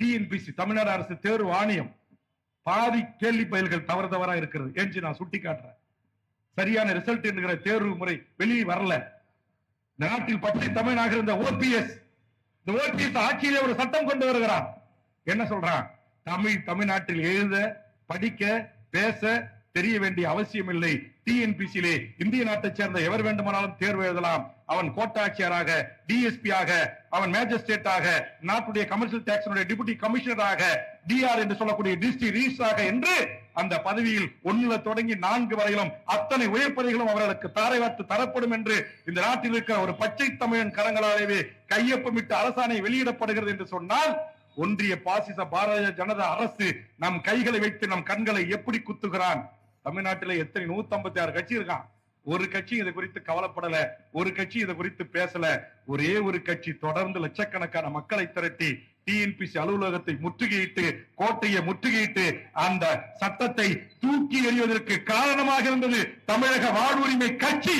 TNPSC Tamil Nadu அரசு தேர்வு ஆணையம். பாதி கேள்வி பயில்கள் தவறு தவறா இருக்கிறது என்று நான் சுட்டி காட்டுறேன் சரியான ரிசல்ட் என்கிற தேர்வு முறை வெளியே வரல. நாட்டில் பற்றி தமிழனாக இருந்த ஓபிஎஸ் இந்த ஓபிஎஸ் ஆட்சியிலே ஒரு சட்டம் கொண்டு வருகிறான். என்ன சொல்றான்? தமிழ் தமிழ்நாட்டில் எழுத படிக்க பேச தெரிய வேண்டிய அவசியம் இல்லை டிஎன்பிசியிலே இந்திய நாட்டைச் சேர்ந்த எவர் வேண்டுமானாலும் தேர்வு எழுதலாம். அவன் கோட்டாட்சியராக டிஎஸ்பி ஆக அவன் மேஜிஸ்ட்ரேட்டாக நாட்டுடைய கமர்ஷியல் டாக்ஸினுடைய டிபுட்டி கமிஷனராக டிஆர் என்று சொல்லக்கூடிய டிஸ்ட்ரிக்ட் ரீஸாக என்று அந்த பதவியில் ஒண்ணுல தொடங்கி நான்கு வரையிலும் அத்தனை உயர் பதவிகளும் அவர்களுக்கு தாரை தரப்படும் என்று இந்த நாட்டில் இருக்கிற ஒரு பச்சை தமிழன் கரங்களாலேயே கையொப்பமிட்டு அரசாணை வெளியிடப்படுகிறது என்று சொன்னால் ஒன்றிய பாசிச பாரதிய ஜனதா அரசு நம் கைகளை வைத்து நம் கண்களை எப்படி குத்துகிறான்? தமிழ்நாட்டில எத்தனை? நூத்தி ஐம்பத்தி ஆறு கட்சி இருக்கான். ஒரு கட்சி இதை குறித்து கவலைப்படல ஒரு கட்சி இதை குறித்து பேசல. ஒரே ஒரு கட்சி தொடர்ந்து லட்சக்கணக்கான மக்களை திரட்டி டிஎன்பிசி அலுவலகத்தை முற்றுகையிட்டு கோட்டையை முற்றுகையிட்டு அந்த சட்டத்தை தூக்கி எறிவதற்கு காரணமாக இருந்தது தமிழக வாழ்வுரிமை கட்சி.